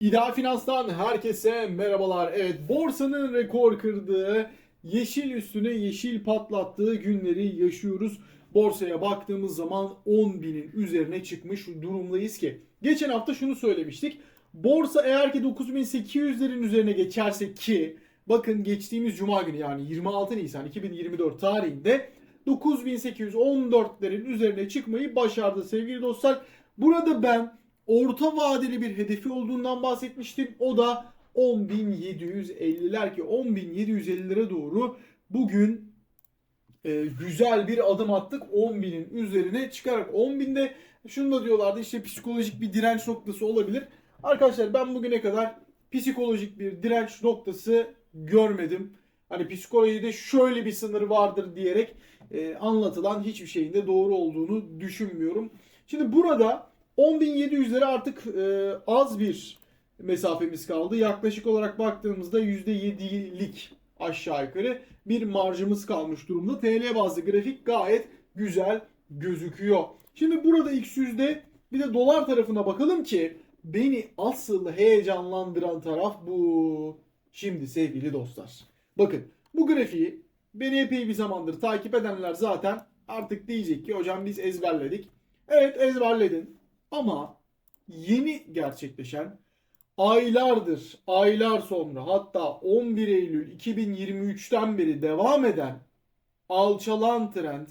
İdeal Finans'tan herkese merhabalar. Evet borsanın rekor kırdığı, yeşil üstüne yeşil patlattığı günleri yaşıyoruz. Borsaya baktığımız zaman 10 binin üzerine çıkmış durumdayız ki. Geçen hafta şunu söylemiştik. Borsa eğer ki 9800'lerin üzerine geçerse ki bakın geçtiğimiz cuma günü yani 26 Nisan 2024 tarihinde 9814'lerin üzerine çıkmayı başardı sevgili dostlar. Burada ben orta vadeli bir hedefi olduğundan bahsetmiştim. O da 10.750'ler ki 10.750'lere doğru bugün e, güzel bir adım attık 10.000'in üzerine çıkarak 10.000'de şunu da diyorlardı işte psikolojik bir direnç noktası olabilir. Arkadaşlar ben bugüne kadar psikolojik bir direnç noktası görmedim. Hani psikolojide şöyle bir sınır vardır diyerek e, anlatılan hiçbir şeyin de doğru olduğunu düşünmüyorum. Şimdi burada 10.700'lere artık e, az bir mesafemiz kaldı. Yaklaşık olarak baktığımızda %7'lik aşağı yukarı bir marjımız kalmış durumda. TL bazlı grafik gayet güzel gözüküyor. Şimdi burada X100'de bir de dolar tarafına bakalım ki beni asıl heyecanlandıran taraf bu. Şimdi sevgili dostlar. Bakın bu grafiği beni epey bir zamandır takip edenler zaten artık diyecek ki hocam biz ezberledik. Evet ezberledin ama yeni gerçekleşen aylardır, aylar sonra hatta 11 Eylül 2023'ten beri devam eden alçalan trend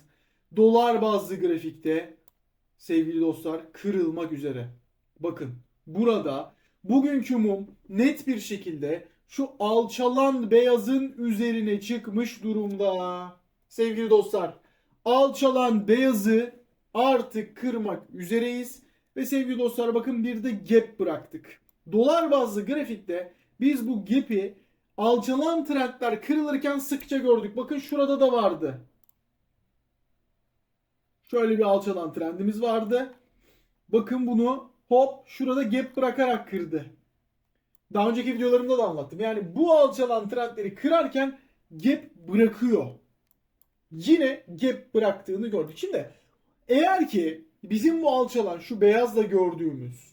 dolar bazlı grafikte sevgili dostlar kırılmak üzere. Bakın burada bugünkü mum net bir şekilde şu alçalan beyazın üzerine çıkmış durumda. Sevgili dostlar alçalan beyazı artık kırmak üzereyiz. Ve sevgili dostlar bakın bir de gap bıraktık. Dolar bazlı grafikte biz bu gap'i alçalan trendler kırılırken sıkça gördük. Bakın şurada da vardı. Şöyle bir alçalan trendimiz vardı. Bakın bunu hop şurada gap bırakarak kırdı. Daha önceki videolarımda da anlattım. Yani bu alçalan trendleri kırarken gap bırakıyor. Yine gap bıraktığını gördük. Şimdi eğer ki bizim bu alçalan şu beyazla gördüğümüz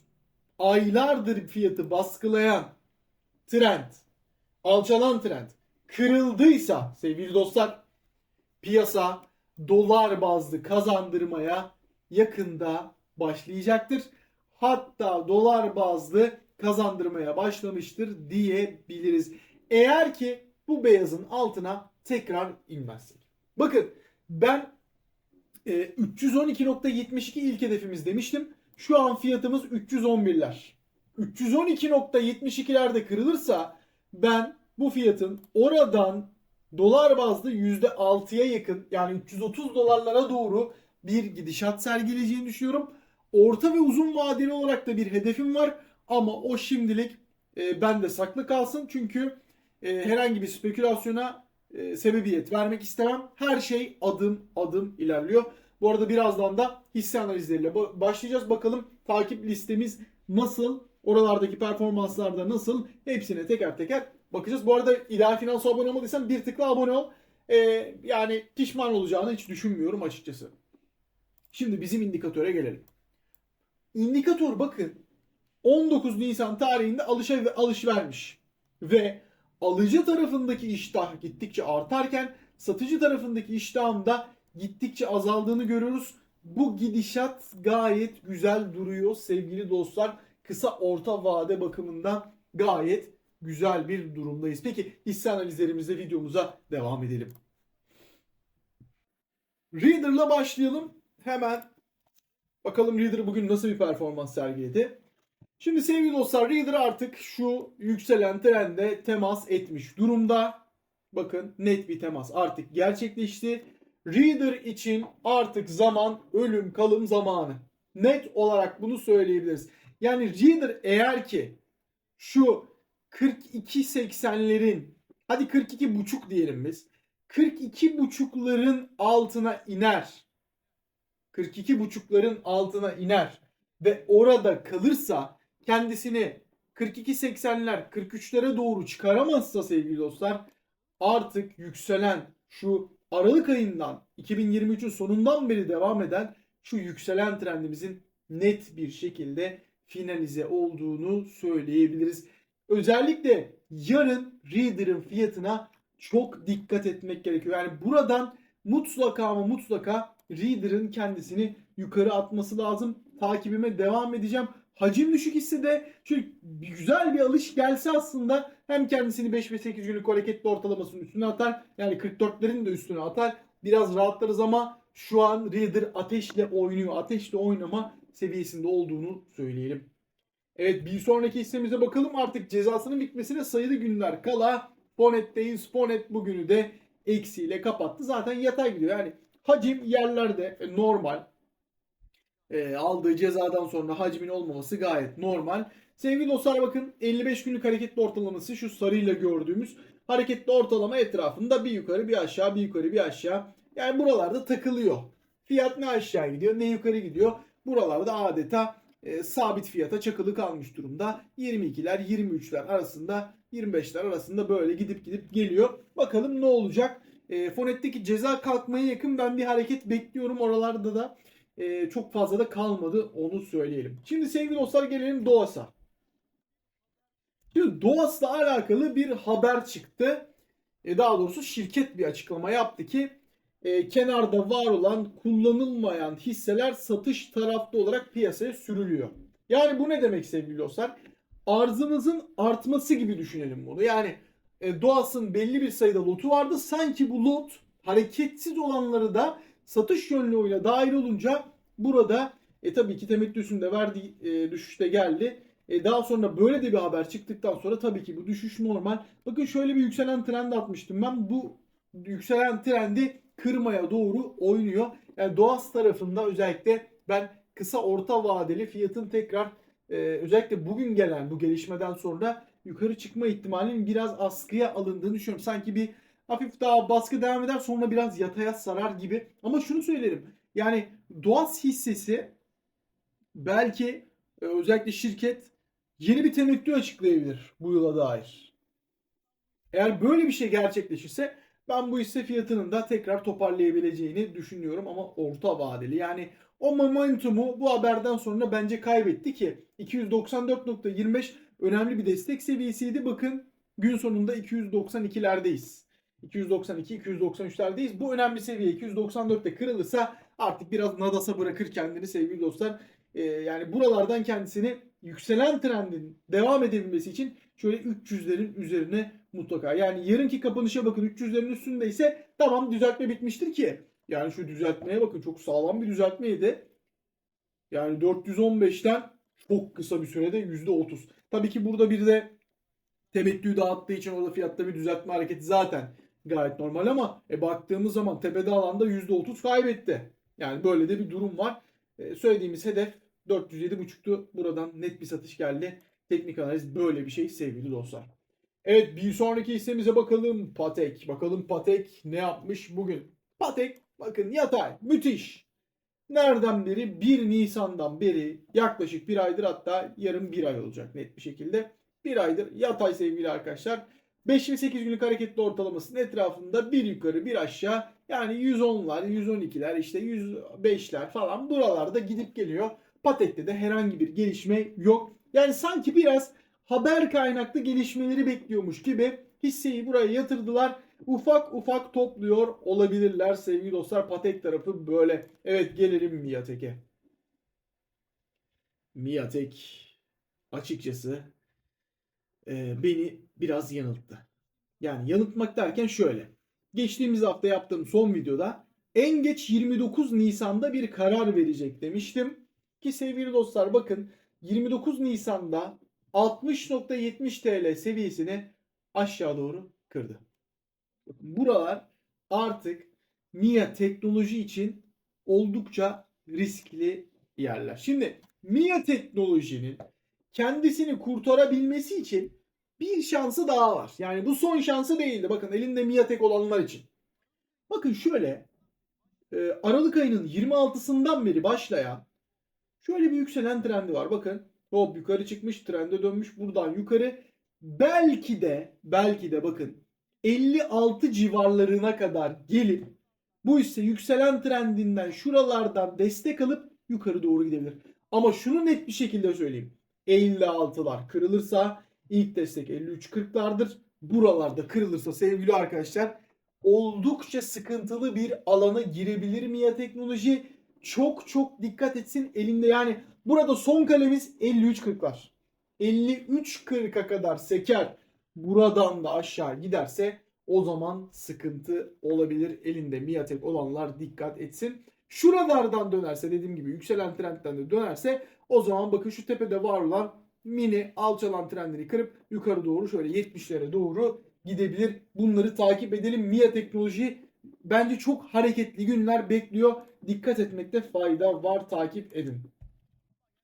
aylardır fiyatı baskılayan trend, alçalan trend kırıldıysa sevgili dostlar piyasa dolar bazlı kazandırmaya yakında başlayacaktır. Hatta dolar bazlı kazandırmaya başlamıştır diyebiliriz. Eğer ki bu beyazın altına tekrar inmezsek. Bakın ben e, 312.72 ilk hedefimiz demiştim. Şu an fiyatımız 311'ler. 312.72'lerde kırılırsa ben bu fiyatın oradan dolar bazlı %6'ya yakın yani 330 dolarlara doğru bir gidişat sergileyeceğini düşünüyorum. Orta ve uzun vadeli olarak da bir hedefim var ama o şimdilik e, bende saklı kalsın çünkü e, herhangi bir spekülasyona e, sebebiyet vermek istemem. Her şey adım adım ilerliyor. Bu arada birazdan da hisse analizleriyle ba- başlayacağız. Bakalım takip listemiz nasıl? Oralardaki performanslarda nasıl? Hepsine teker teker bakacağız. Bu arada İdeal Finans'a abone olmadıysan bir tıkla abone ol. E, yani pişman olacağını hiç düşünmüyorum açıkçası. Şimdi bizim indikatöre gelelim. İndikatör bakın 19 Nisan tarihinde alışa ve alış vermiş. Ve alıcı tarafındaki iştah gittikçe artarken satıcı tarafındaki iştahın da gittikçe azaldığını görüyoruz. Bu gidişat gayet güzel duruyor sevgili dostlar. Kısa orta vade bakımından gayet güzel bir durumdayız. Peki hisse analizlerimizle videomuza devam edelim. Reader'la başlayalım. Hemen bakalım Reader bugün nasıl bir performans sergiledi. Şimdi sevgili dostlar Reader artık şu yükselen trende temas etmiş durumda. Bakın net bir temas artık gerçekleşti. Reader için artık zaman ölüm kalım zamanı. Net olarak bunu söyleyebiliriz. Yani Reader eğer ki şu 42.80'lerin hadi 42 buçuk diyelim biz. 42 buçukların altına iner. 42 buçukların altına iner ve orada kalırsa kendisini 42.80'ler 43'lere doğru çıkaramazsa sevgili dostlar artık yükselen şu Aralık ayından 2023'ün sonundan beri devam eden şu yükselen trendimizin net bir şekilde finalize olduğunu söyleyebiliriz. Özellikle yarın Reader'ın fiyatına çok dikkat etmek gerekiyor. Yani buradan mutlaka ama mutlaka Reader'ın kendisini yukarı atması lazım. Takibime devam edeceğim. Hacim düşük hisse de şöyle güzel bir alış gelse aslında hem kendisini 5 ve 8 günlük hareketli ortalamasının üstüne atar. Yani 44'lerin de üstüne atar. Biraz rahatlarız ama şu an Reader ateşle oynuyor. Ateşle oynama seviyesinde olduğunu söyleyelim. Evet bir sonraki hissemize bakalım. Artık cezasının bitmesine sayılı günler kala Fonet'teyiz. Fonet bugünü de eksiyle kapattı. Zaten yatay gidiyor. Yani hacim yerlerde e, normal. E, aldığı cezadan sonra hacmin olmaması gayet normal. Sevgili dostlar bakın 55 günlük hareketli ortalaması şu sarıyla gördüğümüz hareketli ortalama etrafında bir yukarı bir aşağı bir yukarı bir aşağı. Yani buralarda takılıyor. Fiyat ne aşağı gidiyor ne yukarı gidiyor. Buralarda adeta e, sabit fiyata çakılı kalmış durumda. 22'ler 23'ler arasında 25'ler arasında böyle gidip gidip geliyor. Bakalım ne olacak. E, Fonet'teki ceza kalkmaya yakın ben bir hareket bekliyorum oralarda da. E, çok fazla da kalmadı onu söyleyelim. Şimdi sevgili dostlar gelelim Doğas'a. Şimdi Doğas'la alakalı bir haber çıktı. E, daha doğrusu şirket bir açıklama yaptı ki e, kenarda var olan kullanılmayan hisseler satış tarafta olarak piyasaya sürülüyor. Yani bu ne demek sevgili dostlar? Arzımızın artması gibi düşünelim bunu. Yani e, Doğas'ın belli bir sayıda lotu vardı. Sanki bu lot hareketsiz olanları da satış yönlü oyuna dahil olunca burada e, tabii ki temettüsünde verdiği e, düşüşte geldi. E, daha sonra böyle de bir haber çıktıktan sonra tabii ki bu düşüş normal. Bakın şöyle bir yükselen trend atmıştım ben. Bu yükselen trendi kırmaya doğru oynuyor. Yani Doğas tarafında özellikle ben kısa orta vadeli fiyatın tekrar e, özellikle bugün gelen bu gelişmeden sonra yukarı çıkma ihtimalinin biraz askıya alındığını düşünüyorum. Sanki bir hafif daha baskı devam eder sonra biraz yataya sarar gibi. Ama şunu söylerim. Yani Doğas hissesi belki e, özellikle şirket yeni bir temettü açıklayabilir bu yıla dair. Eğer böyle bir şey gerçekleşirse ben bu hisse fiyatının da tekrar toparlayabileceğini düşünüyorum ama orta vadeli. Yani o momentumu bu haberden sonra bence kaybetti ki 294.25 önemli bir destek seviyesiydi. Bakın gün sonunda 292'lerdeyiz. 292-293'lerdeyiz. Bu önemli seviye 294'te kırılırsa artık biraz nadasa bırakır kendini sevgili dostlar. Ee, yani buralardan kendisini yükselen trendin devam edebilmesi için şöyle 300'lerin üzerine mutlaka. Yani yarınki kapanışa bakın 300'lerin üstündeyse tamam düzeltme bitmiştir ki. Yani şu düzeltmeye bakın çok sağlam bir düzeltmeydi. Yani 415'ten çok kısa bir sürede %30. Tabii ki burada bir de temettüyü dağıttığı için orada fiyatta bir düzeltme hareketi zaten gayet normal ama e, baktığımız zaman tepede alanda %30 kaybetti. Yani böyle de bir durum var. E, söylediğimiz hedef 407.5'tu. Buradan net bir satış geldi. Teknik analiz böyle bir şey sevgili dostlar. Evet bir sonraki hissemize bakalım. Patek. Bakalım Patek ne yapmış bugün. Patek bakın yatay müthiş. Nereden beri 1 Nisan'dan beri yaklaşık bir aydır hatta yarın bir ay olacak net bir şekilde. Bir aydır yatay sevgili arkadaşlar. 5 ve 8 günlük hareketli ortalamasının etrafında bir yukarı bir aşağı yani 110'lar 112'ler işte 105'ler falan buralarda gidip geliyor. Patek'te de herhangi bir gelişme yok. Yani sanki biraz haber kaynaklı gelişmeleri bekliyormuş gibi hisseyi buraya yatırdılar. Ufak ufak topluyor olabilirler sevgili dostlar. Patek tarafı böyle. Evet gelelim Miatek'e. Miatek açıkçası e, beni biraz yanılttı. Yani yanıltmak derken şöyle. Geçtiğimiz hafta yaptığım son videoda en geç 29 Nisan'da bir karar verecek demiştim. Ki sevgili dostlar bakın 29 Nisan'da 60.70 TL seviyesini aşağı doğru kırdı. Buralar artık MIA teknoloji için oldukça riskli yerler. Şimdi MIA teknolojinin kendisini kurtarabilmesi için bir şansı daha var. Yani bu son şansı değildi. Bakın elinde MIATEK olanlar için. Bakın şöyle e, Aralık ayının 26'sından beri başlayan şöyle bir yükselen trendi var. Bakın hop yukarı çıkmış trende dönmüş buradan yukarı. Belki de belki de bakın 56 civarlarına kadar gelip bu ise yükselen trendinden şuralardan destek alıp yukarı doğru gidebilir. Ama şunu net bir şekilde söyleyeyim. 56'lar kırılırsa ilk destek 53.40'lardır. Buralarda kırılırsa sevgili arkadaşlar oldukça sıkıntılı bir alana girebilir mi ya teknoloji? Çok çok dikkat etsin elinde yani burada son kalemiz 53.40'lar. 53.40'a kadar seker buradan da aşağı giderse o zaman sıkıntı olabilir. Elinde Miatek olanlar dikkat etsin. Şuralardan dönerse dediğim gibi yükselen trendden de dönerse o zaman bakın şu tepede var olan mini alçalan trendleri kırıp yukarı doğru şöyle 70'lere doğru gidebilir. Bunları takip edelim. Mia Teknoloji bence çok hareketli günler bekliyor. Dikkat etmekte fayda var. Takip edin.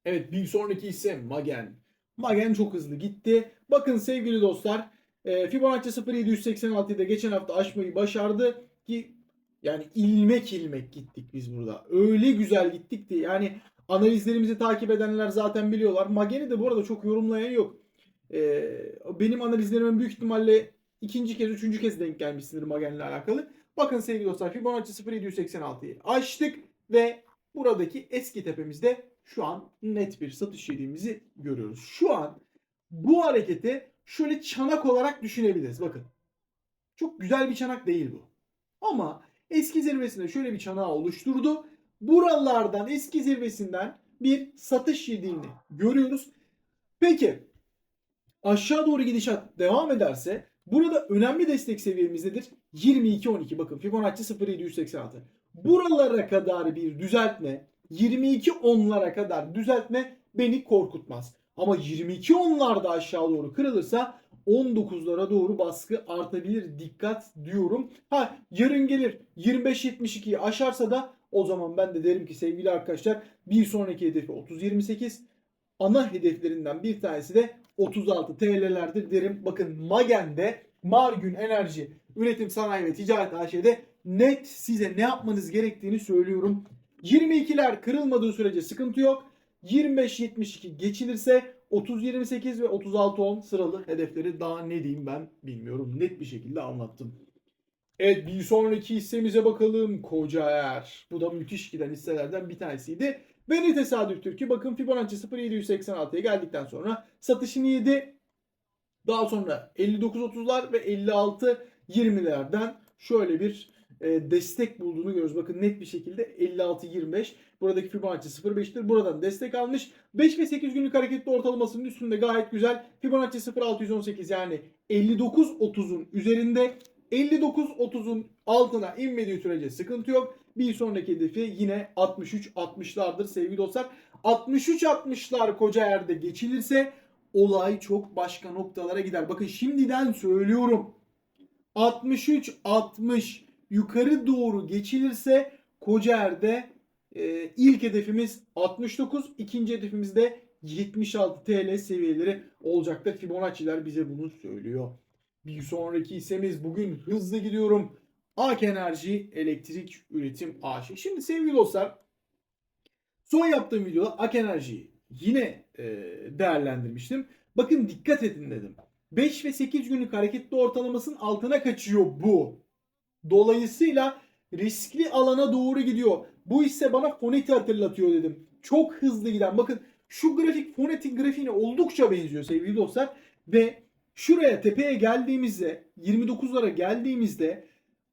Evet bir sonraki ise Magen. Magen çok hızlı gitti. Bakın sevgili dostlar e, Fibonacci 0786'da geçen hafta aşmayı başardı ki yani ilmek ilmek gittik biz burada. Öyle güzel gittik ki yani analizlerimizi takip edenler zaten biliyorlar. Magen'i de bu arada çok yorumlayan yok. E, benim analizlerimin büyük ihtimalle ikinci kez, üçüncü kez denk gelmişsindir Magen'le alakalı. Bakın sevgili dostlar Fibonacci 0786'yı açtık ve buradaki eski tepemizde şu an net bir satış yediğimizi görüyoruz. Şu an bu hareketi şöyle çanak olarak düşünebiliriz. Bakın. Çok güzel bir çanak değil bu. Ama eski zirvesinde şöyle bir çanağı oluşturdu. Buralardan eski zirvesinden bir satış yediğini görüyoruz. Peki aşağı doğru gidişat devam ederse burada önemli destek seviyemiz nedir? 22-12 bakın Fibonacci 0786. Buralara kadar bir düzeltme 22 onlara kadar düzeltme beni korkutmaz. Ama 22 onlarda aşağı doğru kırılırsa 19'lara doğru baskı artabilir. Dikkat diyorum. Ha yarın gelir 25-72'yi aşarsa da o zaman ben de derim ki sevgili arkadaşlar bir sonraki hedefi 30-28. Ana hedeflerinden bir tanesi de 36 TL'lerdir derim. Bakın Magen'de Margün Enerji Üretim Sanayi ve Ticaret AŞ'de net size ne yapmanız gerektiğini söylüyorum. 22'ler kırılmadığı sürece sıkıntı yok. 25-72 geçilirse 30-28 ve 36-10 sıralı hedefleri daha ne diyeyim ben bilmiyorum. Net bir şekilde anlattım. Evet bir sonraki hissemize bakalım. Kocaer. Bu da müthiş giden hisselerden bir tanesiydi. Ve ne tesadüftür ki bakın Fibonacci 0786'ya geldikten sonra satışını yedi. Daha sonra 59-30'lar ve 56-20'lerden şöyle bir e, destek bulduğunu görüyoruz. Bakın net bir şekilde 56-25. Buradaki Fibonacci 0.5'tir. Buradan destek almış. 5 ve 8 günlük hareketli ortalamasının üstünde gayet güzel. Fibonacci 0.618 yani 59-30'un üzerinde 59-30'un altına inmediği sürece sıkıntı yok. Bir sonraki hedefi yine 63-60'lardır sevgili dostlar. 63-60'lar koca yerde geçilirse olay çok başka noktalara gider. Bakın şimdiden söylüyorum. 63-60 yukarı doğru geçilirse Kocaer'de e, ilk hedefimiz 69, ikinci hedefimiz de 76 TL seviyeleri olacaktır. Fibonacci'ler bize bunu söylüyor. Bir sonraki hissemiz bugün hızlı gidiyorum. Ak Enerji Elektrik Üretim AŞ. Şimdi sevgili dostlar son yaptığım videoda Ak Enerji'yi yine e, değerlendirmiştim. Bakın dikkat edin dedim. 5 ve 8 günlük hareketli ortalamasının altına kaçıyor bu. Dolayısıyla riskli alana doğru gidiyor. Bu ise bana foneti hatırlatıyor dedim. Çok hızlı giden. Bakın şu grafik fonetin grafiğine oldukça benziyor sevgili dostlar. Ve şuraya tepeye geldiğimizde 29'lara geldiğimizde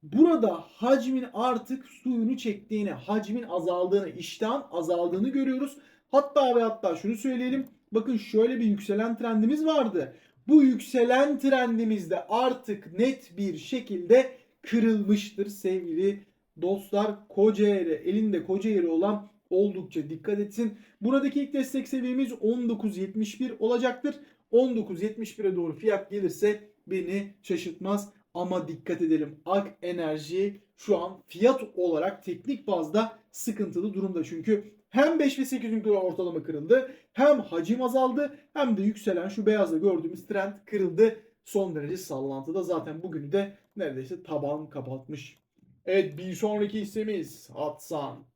burada hacmin artık suyunu çektiğini, hacmin azaldığını, iştahın azaldığını görüyoruz. Hatta ve hatta şunu söyleyelim. Bakın şöyle bir yükselen trendimiz vardı. Bu yükselen trendimizde artık net bir şekilde kırılmıştır sevgili dostlar. Kocaeli elinde Kocaeli olan oldukça dikkat etsin. Buradaki ilk destek seviyemiz 19.71 olacaktır. 19.71'e doğru fiyat gelirse beni şaşırtmaz. Ama dikkat edelim Ak Enerji şu an fiyat olarak teknik bazda sıkıntılı durumda. Çünkü hem 5 ve 8 gün ortalama kırıldı hem hacim azaldı hem de yükselen şu beyazda gördüğümüz trend kırıldı. Son derece sallantıda zaten bugünü de neredeyse taban kapatmış. Evet bir sonraki hissemiz Hatsan.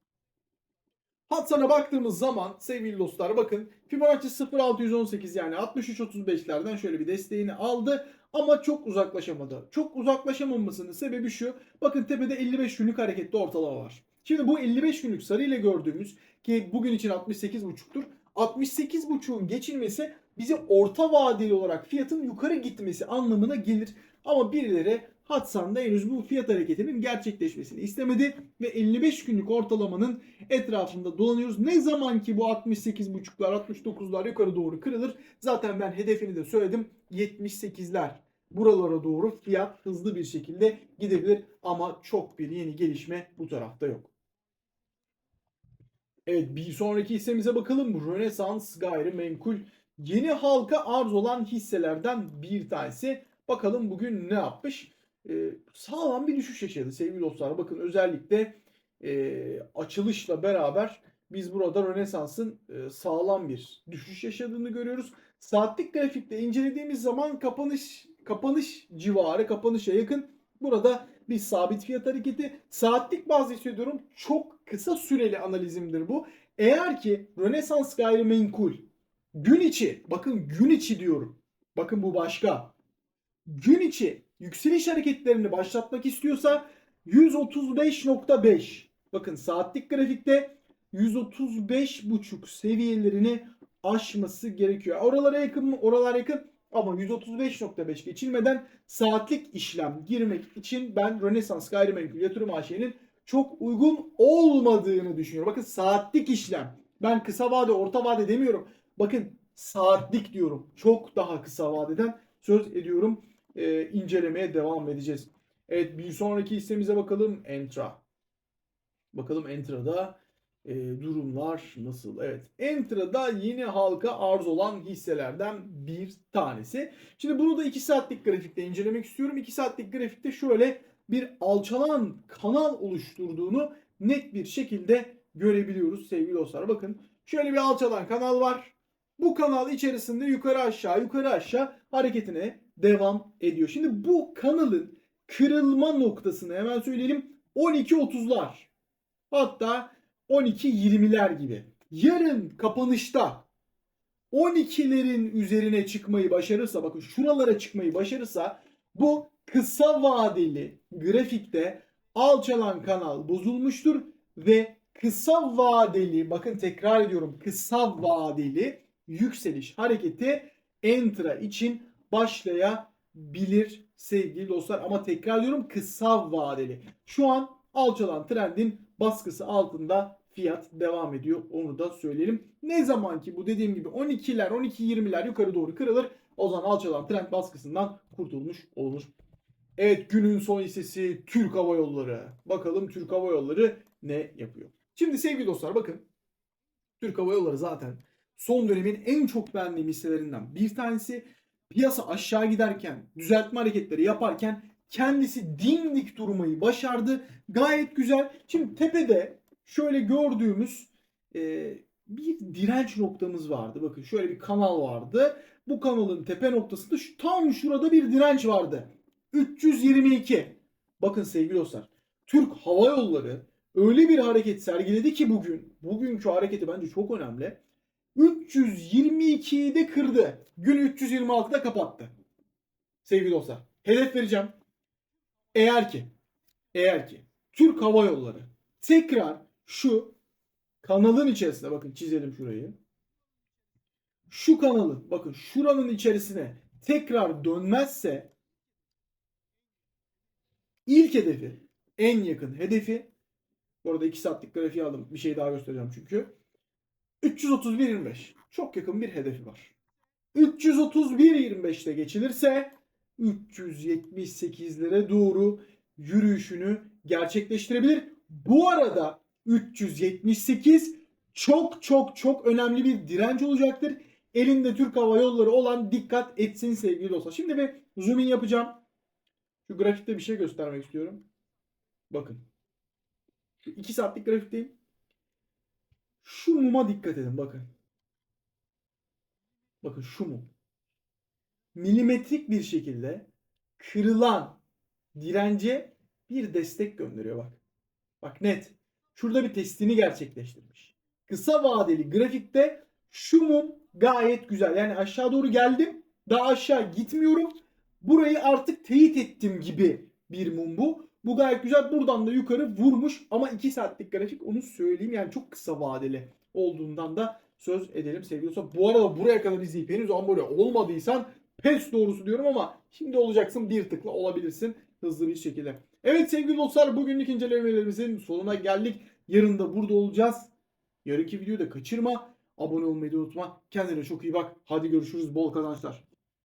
Hatsan'a baktığımız zaman sevgili dostlar bakın Fibonacci 0618 yani 63-35'lerden şöyle bir desteğini aldı ama çok uzaklaşamadı. Çok uzaklaşamamasının sebebi şu. Bakın tepede 55 günlük hareketli ortalama var. Şimdi bu 55 günlük sarı ile gördüğümüz ki bugün için 68.5'tur. 68.5'un geçilmesi bize orta vadeli olarak fiyatın yukarı gitmesi anlamına gelir. Ama birileri Hatsan'da henüz bu fiyat hareketinin gerçekleşmesini istemedi ve 55 günlük ortalamanın etrafında dolanıyoruz. Ne zaman ki bu 68.5'lar 69'lar yukarı doğru kırılır zaten ben hedefini de söyledim 78'ler buralara doğru fiyat hızlı bir şekilde gidebilir ama çok bir yeni gelişme bu tarafta yok. Evet bir sonraki hissemize bakalım. Rönesans gayrimenkul yeni halka arz olan hisselerden bir tanesi. Bakalım bugün ne yapmış? Ee, sağlam bir düşüş yaşadı sevgili dostlar. Bakın özellikle e, açılışla beraber biz burada Rönesans'ın e, sağlam bir düşüş yaşadığını görüyoruz. Saatlik grafikte incelediğimiz zaman kapanış kapanış civarı, kapanışa yakın burada bir sabit fiyat hareketi. Saatlik bazı hissediyorum çok kısa süreli analizimdir bu. Eğer ki Rönesans gayrimenkul gün içi, bakın gün içi diyorum. Bakın bu başka. Gün içi yükseliş hareketlerini başlatmak istiyorsa 135.5. Bakın saatlik grafikte 135.5 seviyelerini aşması gerekiyor. Oralara yakın mı? Oralar yakın. Ama 135.5 geçilmeden saatlik işlem girmek için ben Rönesans Gayrimenkul Yatırım AŞ'nin çok uygun olmadığını düşünüyorum. Bakın saatlik işlem. Ben kısa vade, orta vade demiyorum. Bakın saatlik diyorum. Çok daha kısa vadeden söz ediyorum. Ee, incelemeye devam edeceğiz. Evet bir sonraki hissemize bakalım. Entra. Bakalım Entra'da e, durumlar nasıl? Evet. Entra'da yeni halka arz olan hisselerden bir tanesi. Şimdi bunu da 2 saatlik grafikte incelemek istiyorum. 2 saatlik grafikte şöyle bir alçalan kanal oluşturduğunu net bir şekilde görebiliyoruz sevgili dostlar. Bakın şöyle bir alçalan kanal var. Bu kanal içerisinde yukarı aşağı yukarı aşağı hareketine devam ediyor. Şimdi bu kanalın kırılma noktasını hemen söyleyelim 12.30'lar. Hatta 12-20'ler gibi. Yarın kapanışta 12'lerin üzerine çıkmayı başarırsa bakın şuralara çıkmayı başarırsa bu kısa vadeli grafikte alçalan kanal bozulmuştur ve kısa vadeli bakın tekrar ediyorum kısa vadeli yükseliş hareketi entra için başlayabilir sevgili dostlar ama tekrar diyorum kısa vadeli. Şu an alçalan trendin baskısı altında fiyat devam ediyor. Onu da söyleyelim. Ne zaman ki bu dediğim gibi 12'ler 12-20'ler yukarı doğru kırılır o zaman alçalan trend baskısından kurtulmuş olur. Evet günün son hissesi Türk Hava Yolları. Bakalım Türk Hava Yolları ne yapıyor? Şimdi sevgili dostlar bakın. Türk Hava Yolları zaten son dönemin en çok beğendiğim hisselerinden bir tanesi. Piyasa aşağı giderken, düzeltme hareketleri yaparken kendisi dimdik durmayı başardı. Gayet güzel. Şimdi tepede şöyle gördüğümüz e, bir direnç noktamız vardı. Bakın şöyle bir kanal vardı. Bu kanalın tepe noktasında şu, tam şurada bir direnç vardı. 322. Bakın sevgili dostlar. Türk Hava Yolları öyle bir hareket sergiledi ki bugün. Bugünkü hareketi bence çok önemli. 322'yi de kırdı. Gün 326'da kapattı. Sevgili dostlar. Hedef vereceğim. Eğer ki eğer ki Türk Hava Yolları tekrar şu kanalın içerisine bakın çizelim şurayı. Şu kanalın bakın şuranın içerisine tekrar dönmezse ilk hedefi en yakın hedefi bu arada 2 saatlik grafiği aldım. Bir şey daha göstereceğim çünkü. 331.25. Çok yakın bir hedefi var. 331.25'te geçilirse 378'lere doğru yürüyüşünü gerçekleştirebilir. Bu arada 378 çok çok çok önemli bir direnç olacaktır. Elinde Türk Hava Yolları olan dikkat etsin sevgili dostlar. Şimdi bir zoom in yapacağım. Şu grafikte bir şey göstermek istiyorum. Bakın. 2 saatlik grafikteyim. Şu muma dikkat edin bakın. Bakın şu mum. Milimetrik bir şekilde kırılan dirence bir destek gönderiyor bak. Bak net. Şurada bir testini gerçekleştirmiş. Kısa vadeli grafikte şu mum gayet güzel. Yani aşağı doğru geldim. Daha aşağı gitmiyorum. Burayı artık teyit ettim gibi bir mum bu. Bu gayet güzel. Buradan da yukarı vurmuş. Ama 2 saatlik grafik onu söyleyeyim. Yani çok kısa vadeli olduğundan da söz edelim sevgili dostlar. Bu arada buraya kadar izleyip henüz abone olmadıysan pes doğrusu diyorum ama şimdi olacaksın bir tıkla olabilirsin hızlı bir şekilde. Evet sevgili dostlar bugünlük incelemelerimizin sonuna geldik. Yarın da burada olacağız. Yarınki videoyu da kaçırma. Abone olmayı da unutma. Kendine çok iyi bak. Hadi görüşürüz. Bol kazançlar.